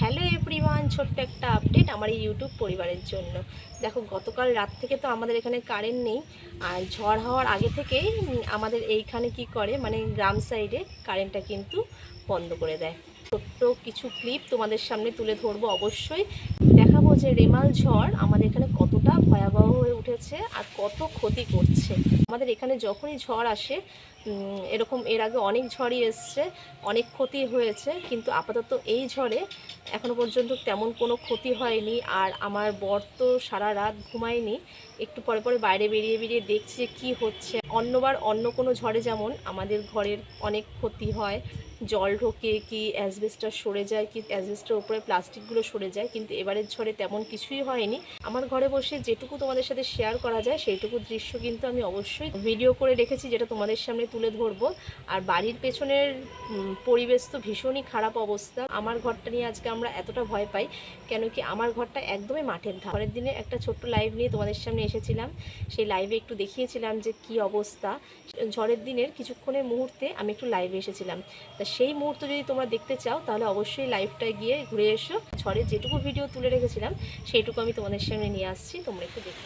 Hello everyone, ছোট্ট একটা update আমার এই ইউটিউব পরিবারের জন্য। দেখো, গতকাল রাত থেকে তো আমাদের এখানে কারেন্ট নেই, আর ঝড় হওয়ার আগে থেকেই আমাদের এইখানে কি করে মানে গ্রাম সাইডে কারেন্টটা কিন্তু বন্ধ করে দেয়। ছোট্ট কিছু ক্লিপ তোমাদের সামনে তুলে ধরবো অবশ্যই। দেখাবো যে রেমাল ঝড় আমাদের এখানে কতটা ভয়াবহ হয়ে উঠেছে আর কত ক্ষতি করছে। আমাদের এখানে যখনই ঝড় আসে এরকম এর আগে অনেক ঝড়ই এসছে, অনেক ক্ষতি হয়েছে, কিন্তু আপাতত এই ঝড়ে এখনও পর্যন্ত তেমন কোনো ক্ষতি হয়নি আর আমার বর তো সারা রাত ঘুমায়নি। একটু পরে পরে বাইরে বেরিয়ে বেরিয়ে দেখছি যে কী হচ্ছে। অন্যবার অন্য কোনো ঝড়ে যেমন আমাদের ঘরের অনেক ক্ষতি হয়, জল ঢোকে কি অ্যাসবেস্টার সরে যায়, কি অ্যাসবেস্টার উপরে প্লাস্টিকগুলো সরে যায়, কিন্তু এবারের ঝড়ে তেমন কিছুই হয়নি। আমার ঘরে বসে যেটুকু তোমাদের সাথে শেয়ার করা যায় সেইটুকু দৃশ্য কিন্তু আমি অবশ্যই ভিডিও করে রেখেছি যেটা তোমাদের সামনে তুলে ধরবো। আর বাড়ির পেছনের পরিবেশ তো ভীষণই খারাপ অবস্থা। আমার ঘরটা নিয়ে আজকে আমরা এতটা ভয় পাই, কেন কি আমার ঘরটা একদমই মাঠের ধার। পরের দিনে একটা ছোট্ট লাইভ নিয়ে তোমাদের সামনে এসেছিলাম। সেই লাইভে একটু দেখিয়েছিলাম যে কি অবস্থা। ঝড়ের দিনের কিছুক্ষণের মুহূর্তে আমি একটু লাইভে এসেছিলাম। তা সেই মুহূর্ত যদি তোমরা দেখতে চাও, তাহলে অবশ্যই লাইভটায় গিয়ে ঘুরে এসো। ঝড়ের যেটুকু ভিডিও তুলে রেখেছিলাম, সেইটুকু আমি তোমাদের সামনে নিয়ে আসছি। তোমরা একটু দেখো।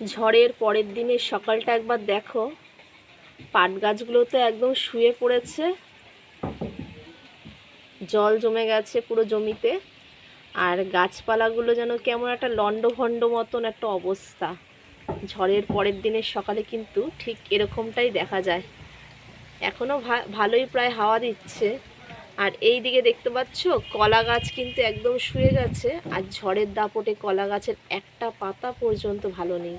ঝড়ের পরের দিনের সকালটা একবার দেখো। পাট গাছগুলো তো একদম শুয়ে পড়েছে। জল জমে গেছে পুরো জমিতে। আর গাছপালাগুলো যেন কেমন একটা লণ্ডভণ্ড মতন একটা অবস্থা। ঝড়ের পরের দিনের সকালে কিন্তু ঠিক এরকমটাই দেখা যায়। এখনও ভালোই প্রায় হাওয়া দিচ্ছে। আর এই দিকে দেখতে পাচ্ছ, কলা গাছ কিন্তু একদম শুয়ে গেছে আর ঝড়ের দাপটে কলা গাছের একটা পাতা পর্যন্ত ভালো নেই।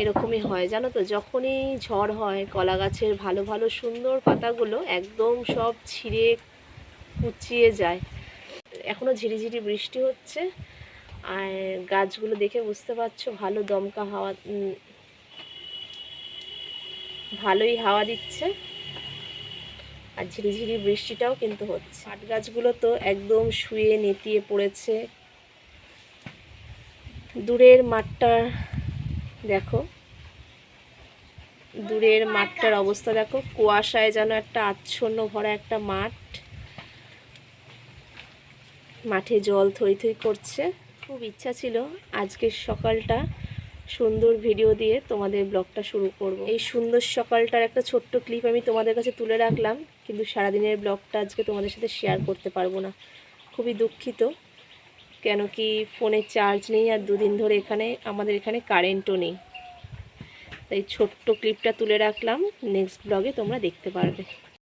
এরকমই হয়, জানো তো? যখনই ঝড় হয়, কলা গাছের ভালো ভালো সুন্দর পাতাগুলো একদম সব ছিঁড়ে কুচিয়ে যায়। এখনও ঝিরিঝিরি বৃষ্টি হচ্ছে আর গাছগুলো দেখে বুঝতে পারছ, ভালো দমকা হাওয়া ভালোই হাওয়া দিচ্ছে। আর ঝিরিঝিরি বৃষ্টিটাও কিন্তু হচ্ছে। পাট গাছগুলো তো একদম শুয়ে নেতিয়ে পড়েছে। দূরের মাঠটা দেখো। দূরের মাঠটার অবস্থা দেখো। কুয়াশায় যেন একটা আচ্ছন্ন ভরা একটা মাঠ। মাঠে জল থই থই করছে। খুব ইচ্ছা ছিল আজকের সকালটা সুন্দর ভিডিও দিয়ে তোমাদের ব্লগটা শুরু করব। এই সুন্দর সকালটার একটা ছোট্ট ক্লিপ আমি তোমাদের কাছে তুলে রাখলাম, কিন্তু সারাদিনের ব্লগটা আজকে তোমাদের সাথে শেয়ার করতে পারব না। খুবই দুঃখিত, কেন কি ফোনে চার্জ নেই আর দুদিন ধরে এখানে, আমাদের এখানে কারেন্টও নেই। তাই ছোট্ট ক্লিপটা তুলে রাখলাম নেক্সট ব্লগে তোমরা দেখতে পারবে।